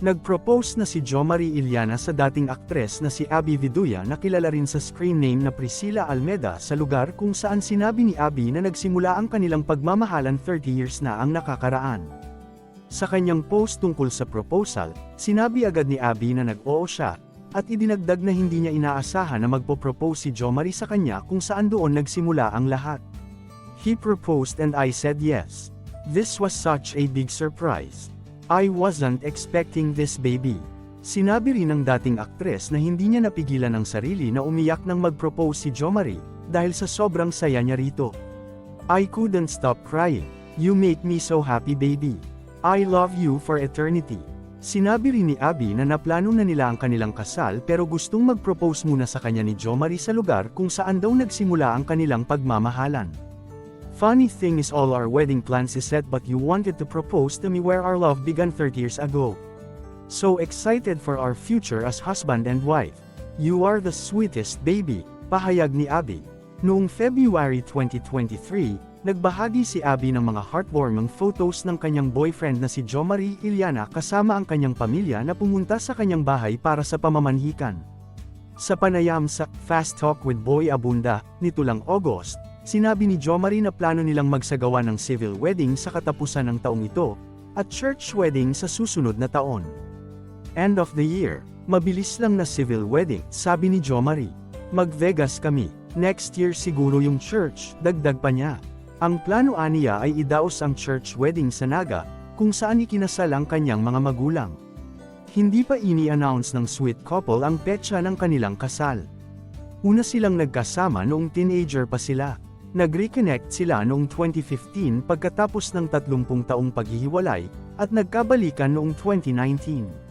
Nag-propose na si Jo Marie Iliana sa dating aktres na si Abby Viduya na kilala rin sa screen name na Priscilla Almeda sa lugar kung saan sinabi ni Abby na nagsimula ang kanilang pagmamahalan 30 years na ang nakakaraan. Sa kanyang post tungkol sa proposal, sinabi agad ni Abby na nag-oo siya, at idinagdag na hindi niya inaasahan na magpo-propose si Jo Marie sa kanya kung saan doon nagsimula ang lahat. He proposed and I said yes. This was such a big surprise. I wasn't expecting this baby. Sinabi rin ng dating aktres na hindi niya napigilan ang sarili na umiyak nang mag-propose si Jo Marie, dahil sa sobrang saya niya rito. I couldn't stop crying. You make me so happy baby. I love you for eternity. Sinabi rin ni Abby na naplano na nila ang kanilang kasal pero gustong mag-propose muna sa kanya ni Jo Marie sa lugar kung saan daw nagsimula ang kanilang pagmamahalan. Funny thing is all our wedding plans is set but you wanted to propose to me where our love began 30 years ago. So excited for our future as husband and wife. You are the sweetest baby, pahayag ni Abby. Noong February 2023, nagbahagi si Abby ng mga heartwarming photos ng kanyang boyfriend na si Jo Marie Iliana kasama ang kanyang pamilya na pumunta sa kanyang bahay para sa pamamanhikan. Sa panayam sa Fast Talk with Boy Abunda, nito August, sinabi ni Jo Marie na plano nilang magsagawa ng civil wedding sa katapusan ng taong ito, at church wedding sa susunod na taon. End of the year, mabilis lang na civil wedding, sabi ni Jo Marie. Mag-Vegas kami, next year siguro yung church, dagdag pa niya. Ang plano aniya ay idaos ang church wedding sa Naga, kung saan ikinasal ang kanyang mga magulang. Hindi pa ini-announce ng sweet couple ang petsa ng kanilang kasal. Una silang nagkasama noong teenager pa sila. Nag-reconnect sila noong 2015 pagkatapos ng 30 taong paghihiwalay, at nagkabalikan noong 2019.